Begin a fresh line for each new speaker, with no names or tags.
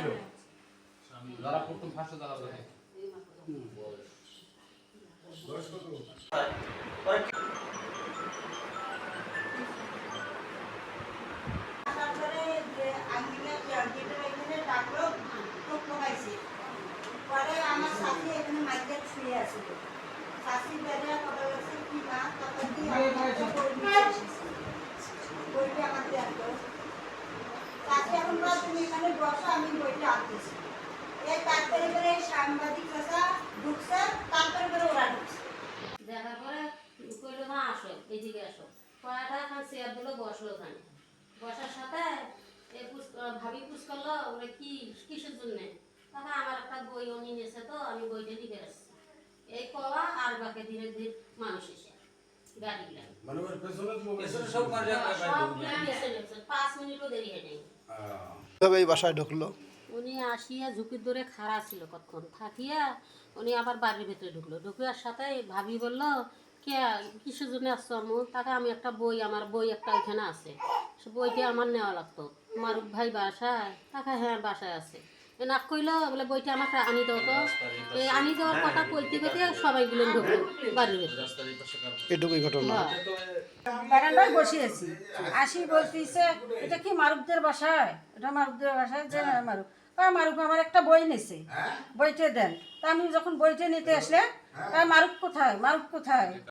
ছিল। যারা প্রথম ফাঁসে তারা দেখে
তারপরে যে আঙ্গিনা ডাকলো খুব পরে আমার শাশি এখানে মাইকে শুয়ে আছিল শাশি বেড়ে কথা বলছে কি মা কি বইটা আমার দেখল বলে তুমি এখানে বসো আমি বইটা আনতেছি এই তারপরে করে সাংবাদিক চাষা ঢুকছে তারপরে করে ওরা ঢুকছে।
দেখার পরে কইলো মা আসো এইদিকে আসো। কয়টা এখন চেয়ার দিলো বসল ওখানে। বসার সাথে এ ভাবি পুষ করল বলে কি কিসের জন্যে? তখন আমার একটা বই উনি নিয়েছে তো আমি বইটা লিখে আসছি এই কওয়া আর বাকি ধীরে ধীরে মানুষ এসে গাড়ি গেলাম
মানে ওর পেছনে
সব মানুষ
পাঁচ মিনিটও দেরি হয়নি
আহ,
কীভাবে এই বাসায় ঢুকলো?
উনি আসিয়া ঝুঁকির দূরে খাড়া ছিল কতক্ষণ। থাকিয়া উনি আবার বাড়ির ভিতরে ঢুকলো। ঢুকার সাথে ভাবি বলল, কে, কিসের জন্য আসছো আমি তাকে আমি একটা বই, আমার বই একটা ওইখানে আছে। সে বইটা আমার নেওয়া লাগতো। মারুক ভাই বাসায়? তাকে হ্যাঁ বাসায় আছে। নাক কইলো বলে বইটা আমাকে আনি দাও তো। এই আনি দেওয়ার কথা কইতে কইতে সবাই গুলো ঢুকলো বাড়ির
এটুকুই ঘটনা।
হ্যাঁ।
বারান্দায় বসে আছি। আসি বলতেছে এটা কি মারুকদের বাসায়? এটা মারুকদের বাসায় যে হ্যাঁ, মারুক মারুক আমার একটা বই নেছে। বইটা দেন। তা আমি যখন বইটা নিতে আসলে মারুক কোথায়? মারুক কোথায়?